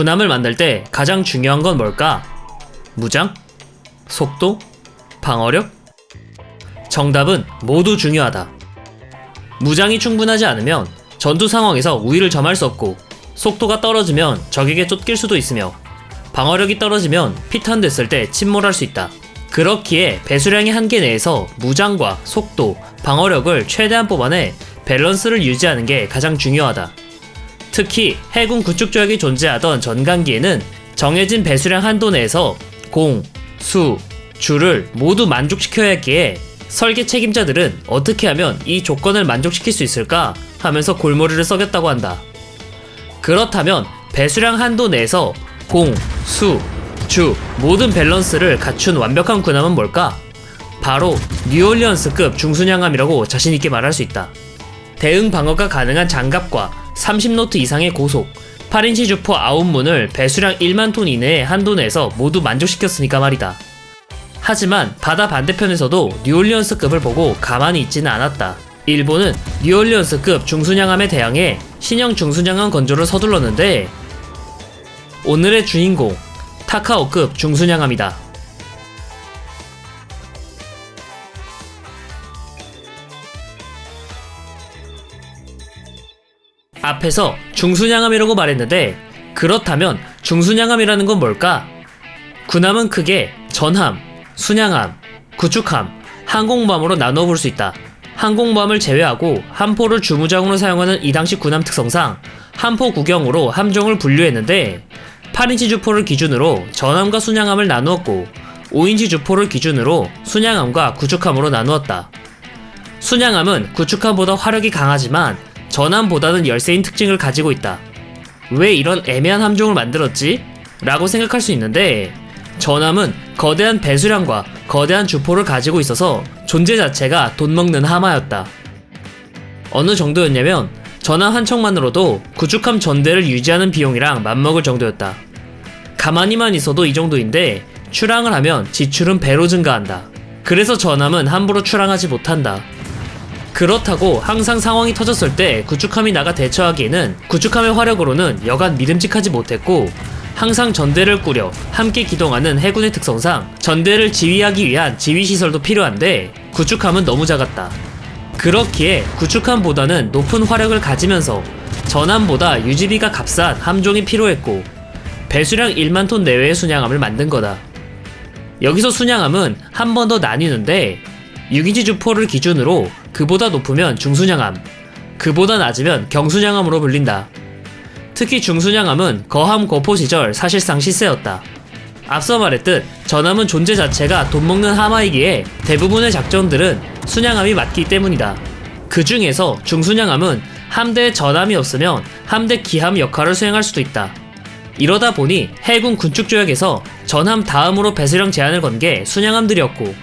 군함을 만들 때 가장 중요한 건 뭘까? 무장? 속도? 방어력? 정답은 모두 중요하다. 무장이 충분하지 않으면 전투 상황에서 우위를 점할 수 없고 속도가 떨어지면 적에게 쫓길 수도 있으며 방어력이 떨어지면 피탄됐을 때 침몰할 수 있다. 그렇기에 배수량의 한계 내에서 무장과 속도, 방어력을 최대한 뽑아내 밸런스를 유지하는 게 가장 중요하다. 특히 해군 구축 조약이 존재하던 전간기에는 정해진 배수량 한도 내에서 공, 수, 주를 모두 만족시켜야 했기에 설계 책임자들은 어떻게 하면 이 조건을 만족시킬 수 있을까 하면서 골머리를 썩였다고 한다. 그렇다면 배수량 한도 내에서 공, 수, 주 모든 밸런스를 갖춘 완벽한 군함은 뭘까? 바로 뉴올리언스급 중순양함이라고 자신있게 말할 수 있다. 대응 방어가 가능한 장갑과 30노트 이상의 고속, 8인치 주포 9문을 배수량 1만 톤 이내의 한도 내에서 모두 만족시켰으니까 말이다. 하지만 바다 반대편에서도 뉴올리언스급을 보고 가만히 있지는 않았다. 일본은 뉴올리언스급 중순양함에 대항해 신형 중순양함 건조를 서둘렀는데 오늘의 주인공 타카오급 중순양함이다. 앞에서 중순양함이라고 말했는데 그렇다면 중순양함이라는 건 뭘까? 군함은 크게 전함, 순양함, 구축함, 항공모함으로 나누어 볼수 있다. 항공모함을 제외하고 함포를 주무장으로 사용하는 이 당시 군함 특성상 함포 구경으로 함종을 분류했는데 8인치 주포를 기준으로 전함과 순양함을 나누었고 5인치 주포를 기준으로 순양함과 구축함으로 나누었다. 순양함은 구축함보다 화력이 강하지만 전함보다는 열세인 특징을 가지고 있다. 왜 이런 애매한 함종을 만들었지? 라고 생각할 수 있는데 전함은 거대한 배수량과 거대한 주포를 가지고 있어서 존재 자체가 돈 먹는 하마였다. 어느 정도였냐면 전함 한 척만으로도 구축함 전대를 유지하는 비용이랑 맞먹을 정도였다. 가만히만 있어도 이 정도인데 출항을 하면 지출은 배로 증가한다. 그래서 전함은 함부로 출항하지 못한다. 그렇다고 항상 상황이 터졌을 때 구축함이 나가 대처하기에는 구축함의 화력으로는 여간 믿음직하지 못했고 항상 전대를 꾸려 함께 기동하는 해군의 특성상 전대를 지휘하기 위한 지휘시설도 필요한데 구축함은 너무 작았다. 그렇기에 구축함보다는 높은 화력을 가지면서 전함보다 유지비가 값싼 함종이 필요했고 배수량 1만 톤 내외의 순양함을 만든 거다. 여기서 순양함은 한 번 더 나뉘는데 6인치 주포를 기준으로 그보다 높으면 중순양함, 그보다 낮으면 경순양함으로 불린다. 특히 중순양함은 거함 거포 시절 사실상 시세였다. 앞서 말했듯 전함은 존재 자체가 돈 먹는 하마이기에 대부분의 작전들은 순양함이 맞기 때문이다. 그 중에서 중순양함은 함대에 전함이 없으면 함대 기함 역할을 수행할 수도 있다. 이러다 보니 해군 군축 조약에서 전함 다음으로 배수량 제한을 건 게 순양함들이었고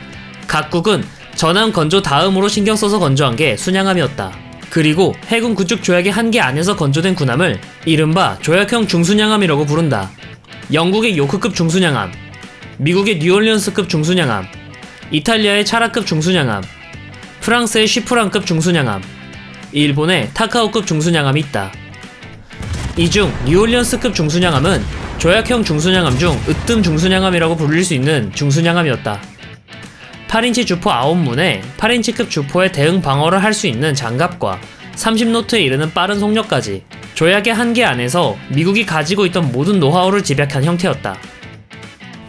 각국은 전함 건조 다음으로 신경 써서 건조한 게 순양함이었다. 그리고 해군 구축 조약의 한계 안에서 건조된 군함을 이른바 조약형 중순양함이라고 부른다. 영국의 요크급 중순양함, 미국의 뉴올리언스급 중순양함, 이탈리아의 차라급 중순양함, 프랑스의 쉬프랑급 중순양함, 일본의 타카오급 중순양함이 있다. 이 중 뉴올리언스급 중순양함은 조약형 중순양함 중 으뜸 중순양함이라고 불릴 수 있는 중순양함이었다. 8인치 주포 9문에 8인치급 주포의 대응 방어를 할 수 있는 장갑과 30노트에 이르는 빠른 속력까지 조약의 한계 안에서 미국이 가지고 있던 모든 노하우를 집약한 형태였다.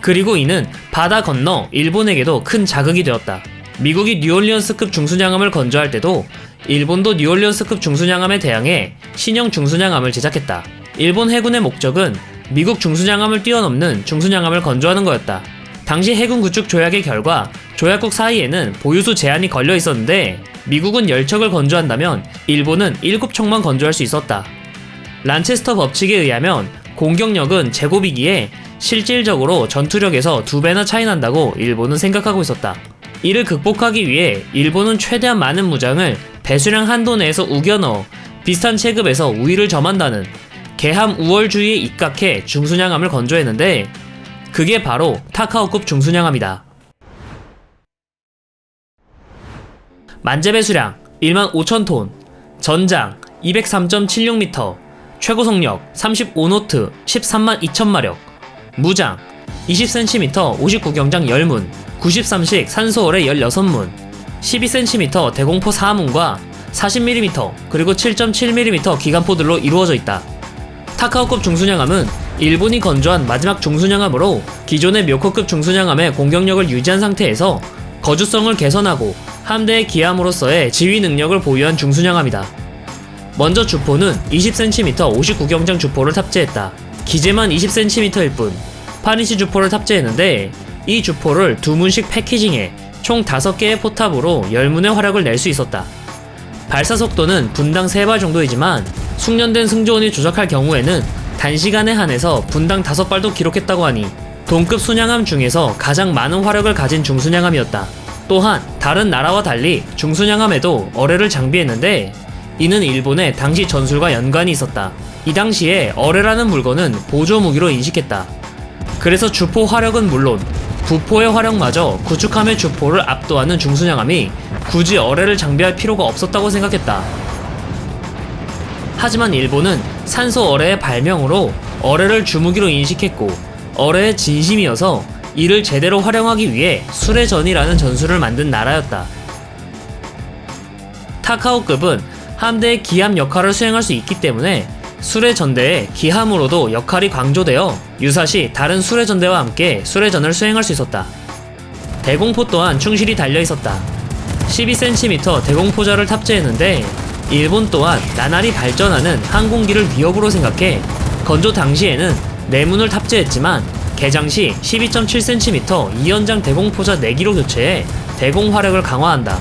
그리고 이는 바다 건너 일본에게도 큰 자극이 되었다. 미국이 뉴올리언스급 중순양함을 건조할 때도 일본도 뉴올리언스급 중순양함에 대항해 신형 중순양함을 제작했다. 일본 해군의 목적은 미국 중순양함을 뛰어넘는 중순양함을 건조하는 거였다. 당시 해군 구축 조약의 결과 조약국 사이에는 보유수 제한이 걸려 있었는데 미국은 10척을 건조한다면 일본은 7척만 건조할 수 있었다. 란체스터 법칙에 의하면 공격력은 제곱이기에 실질적으로 전투력에서 두 배나 차이 난다고 일본은 생각하고 있었다. 이를 극복하기 위해 일본은 최대한 많은 무장을 배수량 한도 내에서 우겨 넣어 비슷한 체급에서 우위를 점한다는 개함 우월주의에 입각해 중순양함을 건조했는데 그게 바로 타카오급 중순양함이다. 만재 배 수량 1만 5천 톤, 전장 203.76m, 최고 속력 35노트 13만 2000마력, 무장 20cm 59경장 10문, 93식 산소어뢰 16문, 12cm 대공포 4문과 40mm 그리고 7.7mm 기관포들로 이루어져 있다. 타카오급 중순양함은 일본이 건조한 마지막 중순양함으로 기존의 묘코급 중순양함의 공격력을 유지한 상태에서 거주성을 개선하고 함대의 기함으로서의 지휘 능력을 보유한 중순양함이다. 먼저 주포는 20cm 59경장 주포를 탑재했다. 기재만 20cm일 뿐 8인치 주포를 탑재했는데 이 주포를 두 문씩 패키징해 총 5개의 포탑으로 10문의 화력을 낼 수 있었다. 발사 속도는 분당 3발 정도이지만 숙련된 승조원이 조작할 경우에는 단시간에 한해서 분당 5발도 기록했다고 하니 동급 순양함 중에서 가장 많은 화력을 가진 중순양함이었다. 또한 다른 나라와 달리 중순양함에도 어뢰를 장비했는데 이는 일본의 당시 전술과 연관이 있었다. 이 당시에 어뢰라는 물건은 보조 무기로 인식했다. 그래서 주포 화력은 물론 부포의 화력마저 구축함의 주포를 압도하는 중순양함이 굳이 어뢰를 장비할 필요가 없었다고 생각했다. 하지만 일본은 산소 어뢰의 발명으로 어뢰를 주무기로 인식했고 어뢰의 진심이어서 이를 제대로 활용하기 위해 수레전이라는 전술을 만든 나라였다. 타카오급은 함대의 기함 역할을 수행할 수 있기 때문에 수레전대의 기함으로도 역할이 강조되어 유사시 다른 수레전대와 함께 수레전을 수행할 수 있었다. 대공포 또한 충실히 달려 있었다. 12cm 대공포자를 탑재했는데 일본 또한 나날이 발전하는 항공기를 위협으로 생각해 건조 당시에는 내문을 탑재했지만 개장 시 12.7cm 이연장 대공포자 4기로 교체해 대공 화력을 강화한다.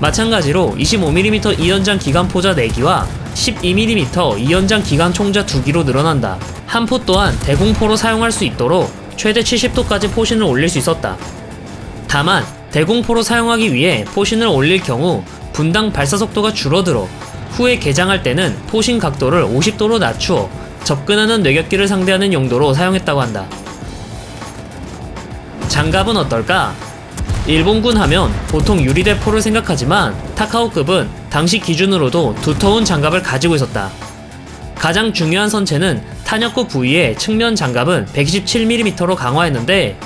마찬가지로 25mm 이연장 기관포자 4기와 12mm 이연장 기관 총자 2기로 늘어난다. 한 포 또한 대공포로 사용할 수 있도록 최대 70도까지 포신을 올릴 수 있었다. 다만 대공포로 사용하기 위해 포신을 올릴 경우 분당 발사 속도가 줄어들어 후에 개장할 때는 포신 각도를 50도로 낮추어 접근하는 뇌격기를 상대하는 용도로 사용했다고 한다. 장갑은 어떨까? 일본군 하면 보통 유리대포를 생각하지만 타카오급은 당시 기준으로도 두터운 장갑을 가지고 있었다. 가장 중요한 선체는 탄약구 부위의 측면 장갑은 127mm로 강화했는데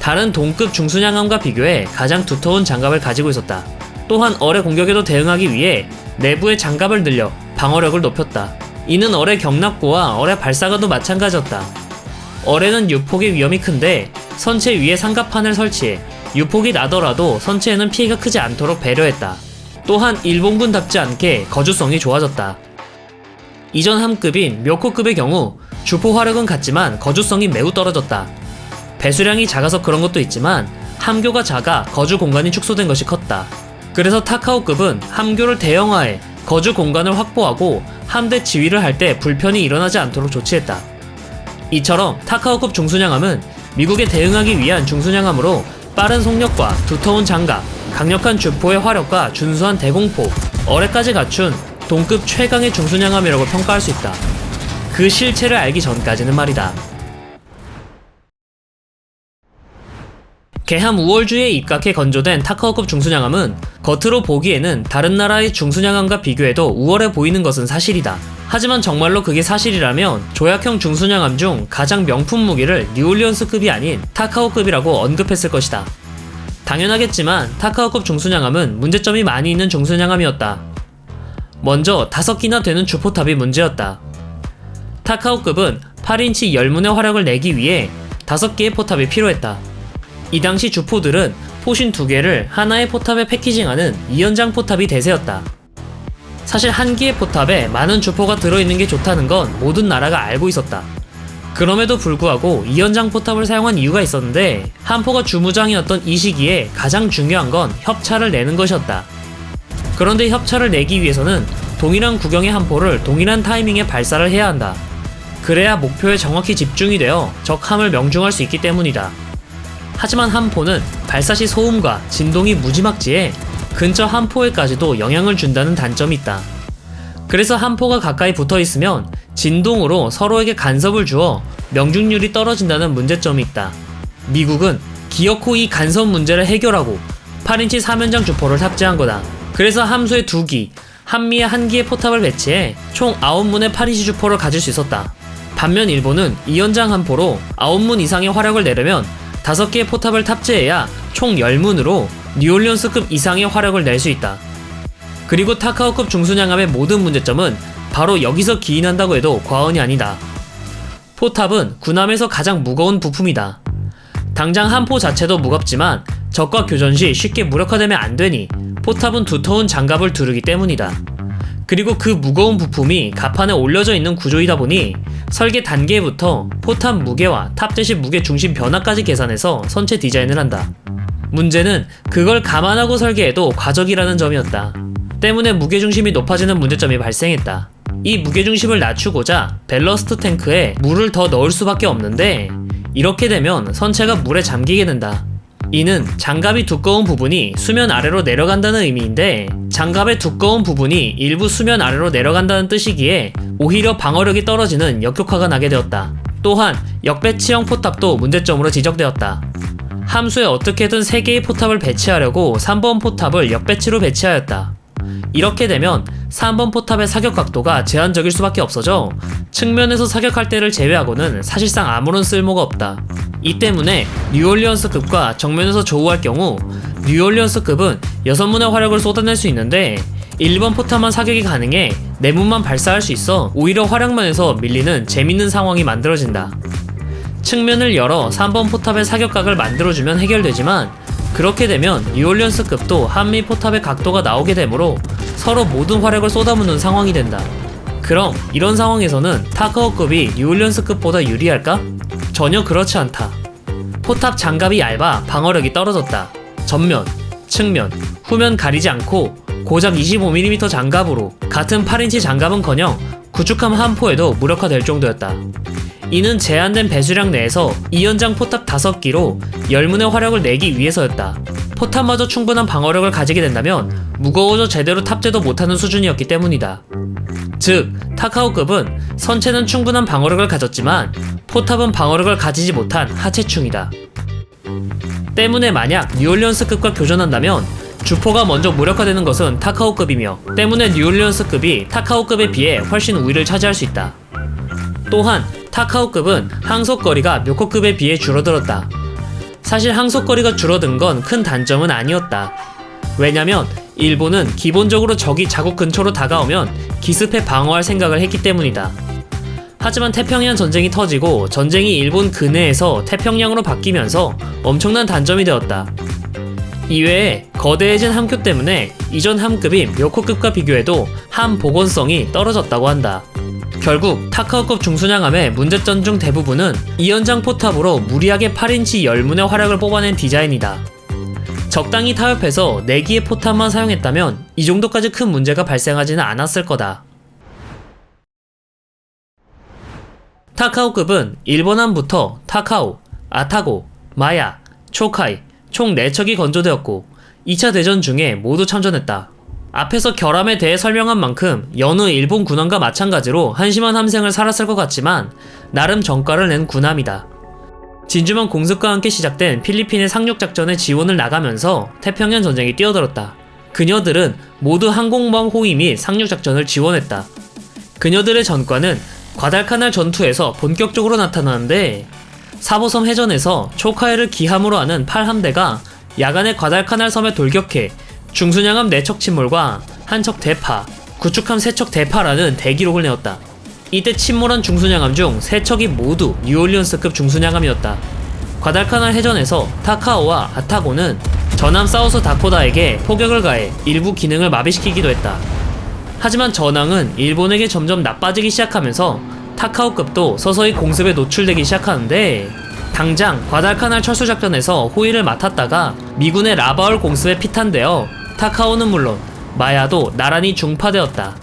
다른 동급 중순양함과 비교해 가장 두터운 장갑을 가지고 있었다. 또한 어뢰 공격에도 대응하기 위해 내부의 장갑을 늘려 방어력을 높였다. 이는 어뢰 경납고와 어뢰 발사가도 마찬가지였다. 어뢰는 유폭의 위험이 큰데 선체 위에 상갑판을 설치해 유폭이 나더라도 선체에는 피해가 크지 않도록 배려했다. 또한 일본군답지 않게 거주성이 좋아졌다. 이전 함급인 묘코급의 경우 주포 화력은 같지만 거주성이 매우 떨어졌다. 배수량이 작아서 그런 것도 있지만 함교가 작아 거주 공간이 축소된 것이 컸다. 그래서 타카오급은 함교를 대형화해 거주 공간을 확보하고 함대 지휘를 할 때 불편이 일어나지 않도록 조치했다. 이처럼 타카오급 중순양함은 미국에 대응하기 위한 중순양함으로 빠른 속력과 두터운 장갑, 강력한 주포의 화력과 준수한 대공포, 어뢰까지 갖춘 동급 최강의 중순양함이라고 평가할 수 있다. 그 실체를 알기 전까지는 말이다. 개함 우월주에 입각해 건조된 타카오급 중순양함은 겉으로 보기에는 다른 나라의 중순양함과 비교해도 우월해 보이는 것은 사실이다. 하지만 정말로 그게 사실이라면 조약형 중순양함 중 가장 명품 무기를 뉴올리언스급이 아닌 타카오급이라고 언급했을 것이다. 당연하겠지만 타카오급 중순양함은 문제점이 많이 있는 중순양함이었다. 먼저 5기나 되는 주포탑이 문제였다. 타카오급은 8인치 열문의 화력을 내기 위해 5개의 포탑이 필요했다. 이 당시 주포들은 포신 2개를 하나의 포탑에 패키징하는 이연장 포탑이 대세였다. 사실 한 개의 포탑에 많은 주포가 들어있는 게 좋다는 건 모든 나라가 알고 있었다. 그럼에도 불구하고 이연장 포탑을 사용한 이유가 있었는데 한포가 주무장이었던 이 시기에 가장 중요한 건 협차를 내는 것이었다. 그런데 협차를 내기 위해서는 동일한 구경의 한포를 동일한 타이밍에 발사를 해야 한다. 그래야 목표에 정확히 집중이 되어 적함을 명중할 수 있기 때문이다. 하지만 한포는 발사 시 소음과 진동이 무지막지해 근처 한포에까지도 영향을 준다는 단점이 있다. 그래서 한포가 가까이 붙어 있으면 진동으로 서로에게 간섭을 주어 명중률이 떨어진다는 문제점이 있다. 미국은 기어코 이 간섭 문제를 해결하고 8인치 3연장 주포를 탑재한 거다. 그래서 함수의 두 기, 한미에 한 기의 포탑을 배치해 총 9문의 파리시 주포를 가질 수 있었다. 반면 일본은 이연장 한 포로 9문 이상의 화력을 내려면 5개의 포탑을 탑재해야 총 10문으로 뉴올리언스급 이상의 화력을 낼 수 있다. 그리고 타카오급 중순양함의 모든 문제점은 바로 여기서 기인한다고 해도 과언이 아니다. 포탑은 군함에서 가장 무거운 부품이다. 당장 한 포 자체도 무겁지만 적과 교전 시 쉽게 무력화되면 안 되니 포탑은 두터운 장갑을 두르기 때문이다. 그리고 그 무거운 부품이 갑판에 올려져 있는 구조이다 보니 설계 단계부터 포탑 무게와 탑재시 무게 중심 변화까지 계산해서 선체 디자인을 한다. 문제는 그걸 감안하고 설계해도 과적이라는 점이었다. 때문에 무게중심이 높아지는 문제점이 발생했다. 이 무게중심을 낮추고자 밸러스트 탱크에 물을 더 넣을 수밖에 없는데 이렇게 되면 선체가 물에 잠기게 된다. 이는 장갑이 두꺼운 부분이 수면 아래로 내려간다는 의미인데 장갑의 두꺼운 부분이 일부 수면 아래로 내려간다는 뜻이기에 오히려 방어력이 떨어지는 역효과가 나게 되었다. 또한 역배치형 포탑도 문제점으로 지적되었다. 함수에 어떻게든 3개의 포탑을 배치하려고 3번 포탑을 역배치로 배치하였다. 이렇게 되면 3번 포탑의 사격 각도가 제한적일 수밖에 없어져 측면에서 사격할 때를 제외하고는 사실상 아무런 쓸모가 없다. 이 때문에 뉴올리언스급과 정면에서 조우할 경우 뉴올리언스급은 6문의 화력을 쏟아낼 수 있는데 1번 포탑만 사격이 가능해 4문만 발사할 수 있어 오히려 화력면에서 밀리는 재밌는 상황이 만들어진다. 측면을 열어 3번 포탑의 사격각을 만들어주면 해결되지만 그렇게 되면 뉴올리언스급도 한미 포탑의 각도가 나오게 되므로 서로 모든 화력을 쏟아붓는 상황이 된다. 그럼 이런 상황에서는 타카오급이 뉴올리언스급보다 유리할까? 전혀 그렇지 않다. 포탑 장갑이 얇아 방어력이 떨어졌다. 전면, 측면, 후면 가리지 않고 고작 25mm 장갑으로 같은 8인치 장갑은커녕 구축함 한 포에도 무력화될 정도였다. 이는 제한된 배수량 내에서 이연장 포탑 5기로 열문의 화력을 내기 위해서였다. 포탑마저 충분한 방어력을 가지게 된다면 무거워져 제대로 탑재도 못하는 수준이었기 때문이다. 즉, 타카오급은 선체는 충분한 방어력을 가졌지만 포탑은 방어력을 가지지 못한 하체충이다. 때문에 만약 뉴올리언스급과 교전한다면 주포가 먼저 무력화되는 것은 타카오급이며 때문에 뉴올리언스급이 타카오급에 비해 훨씬 우위를 차지할 수 있다. 또한 타카오급은 항속거리가 묘코급에 비해 줄어들었다. 사실 항속거리가 줄어든 건 큰 단점은 아니었다. 왜냐면 일본은 기본적으로 적이 자국 근처로 다가오면 기습해 방어할 생각을 했기 때문이다. 하지만 태평양 전쟁이 터지고 전쟁이 일본 근해에서 태평양으로 바뀌면서 엄청난 단점이 되었다. 이외에 거대해진 함교 때문에 이전 함급인 묘코급과 비교해도 함 복원성이 떨어졌다고 한다. 결국 타카오급 중순양함의 문제점 중 대부분은 이연장 포탑으로 무리하게 8인치 열문의 화력을 뽑아낸 디자인이다. 적당히 타협해서 4기의 포탑만 사용했다면 이 정도까지 큰 문제가 발생하지는 않았을 거다. 타카오급은 일본함부터 타카오, 아타고, 마야, 초카이 총 4척이 건조되었고 2차 대전 중에 모두 참전했다. 앞에서 결함에 대해 설명한 만큼 여느 일본 군함과 마찬가지로 한심한 함생을 살았을 것 같지만 나름 정가를 낸 군함이다. 진주만 공습과 함께 시작된 필리핀의 상륙작전에 지원을 나가면서 태평양 전쟁에 뛰어들었다. 그녀들은 모두 항공모함 호위 및 상륙작전을 지원했다. 그녀들의 전과는 과달카날 전투에서 본격적으로 나타나는데 사보섬 해전에서 초카이를 기함으로 하는 8함대가 야간에 과달카날 섬에 돌격해 중순양함 4척 침몰과 한척 대파, 구축함 3척 대파라는 대기록을 내었다. 이때 침몰한 중순양함 중 3척이 모두 뉴올리언스급 중순양함이었다. 과달카날 해전에서 타카오와 아타고는 전함 사우스 다코다에게 포격을 가해 일부 기능을 마비시키기도 했다. 하지만 전황은 일본에게 점점 나빠지기 시작하면서 타카오급도 서서히 공습에 노출되기 시작하는데 당장 과달카날 철수작전에서 호위를 맡았다가 미군의 라바울 공습에 피탄되어 타카오는 물론 마야도 나란히 중파되었다.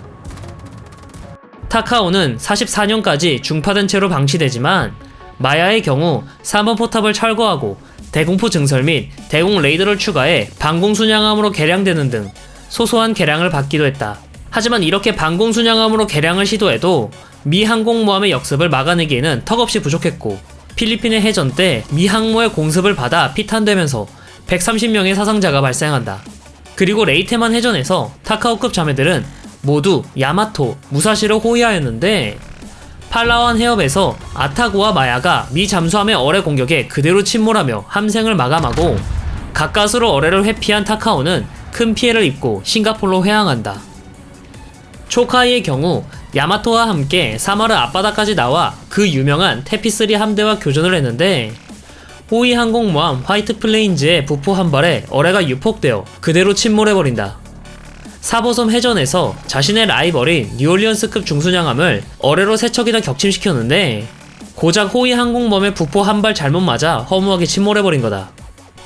타카오는 44년까지 중파된 채로 방치되지만 마야의 경우 3번 포탑을 철거하고 대공포 증설 및 대공 레이더를 추가해 방공순양함으로 개량되는 등 소소한 개량을 받기도 했다. 하지만 이렇게 방공순양함으로 개량을 시도해도 미 항공모함의 역습을 막아내기에는 턱없이 부족했고 필리핀의 해전 때 미 항모의 공습을 받아 피탄되면서 130명의 사상자가 발생한다. 그리고 레이테만 해전에서 타카오급 자매들은 모두 야마토, 무사시를 호위하였는데 팔라완 해협에서 아타고와 마야가 미 잠수함의 어뢰 공격에 그대로 침몰하며 함생을 마감하고 가까스로 어뢰를 회피한 타카오는 큰 피해를 입고 싱가폴로 회항한다. 초카이의 경우 야마토와 함께 사마르 앞바다까지 나와 그 유명한 테피스리 함대와 교전을 했는데 호위 항공모함 화이트 플레인즈의 부포 한 발에 어뢰가 유폭되어 그대로 침몰해버린다. 사보섬 해전에서 자신의 라이벌인 뉴올리언스급 중순양함을 어뢰로 세척이나 격침시켰는데 고작 호위 항공모함의 부포 한 발 잘못 맞아 허무하게 침몰해버린 거다.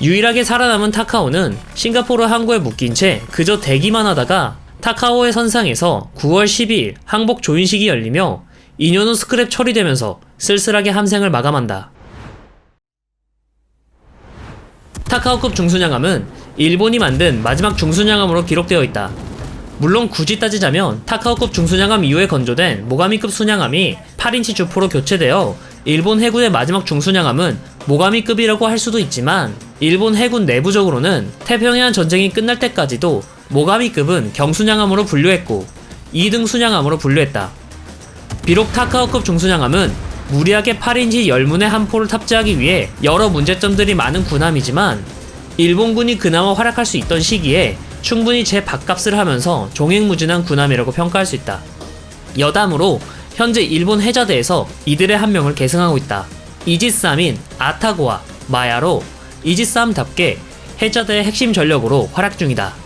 유일하게 살아남은 타카오는 싱가포르 항구에 묶인 채 그저 대기만 하다가 타카오의 선상에서 9월 12일 항복 조인식이 열리며 2년 후 스크랩 처리되면서 쓸쓸하게 함생을 마감한다. 타카오급 중순양함은 일본이 만든 마지막 중순양함으로 기록되어 있다. 물론 굳이 따지자면 타카오급 중순양함 이후에 건조된 모가미급 순양함이 8인치 주포로 교체되어 일본 해군의 마지막 중순양함은 모가미급이라고 할 수도 있지만 일본 해군 내부적으로는 태평양 전쟁이 끝날 때까지도 모가미급은 경순양함으로 분류했고 2등 순양함으로 분류했다. 비록 타카오급 중순양함은 무리하게 8인치 열문의 한 포를 탑재하기 위해 여러 문제점들이 많은 군함이지만 일본군이 그나마 활약할 수 있던 시기에 충분히 제 밥값을 하면서 종횡무진한 군함이라고 평가할 수 있다. 여담으로 현재 일본 해자대에서 이들의 한 명을 계승하고 있다. 이지스함인 아타고와 마야로 이지스함답게 해자대의 핵심 전력으로 활약 중이다.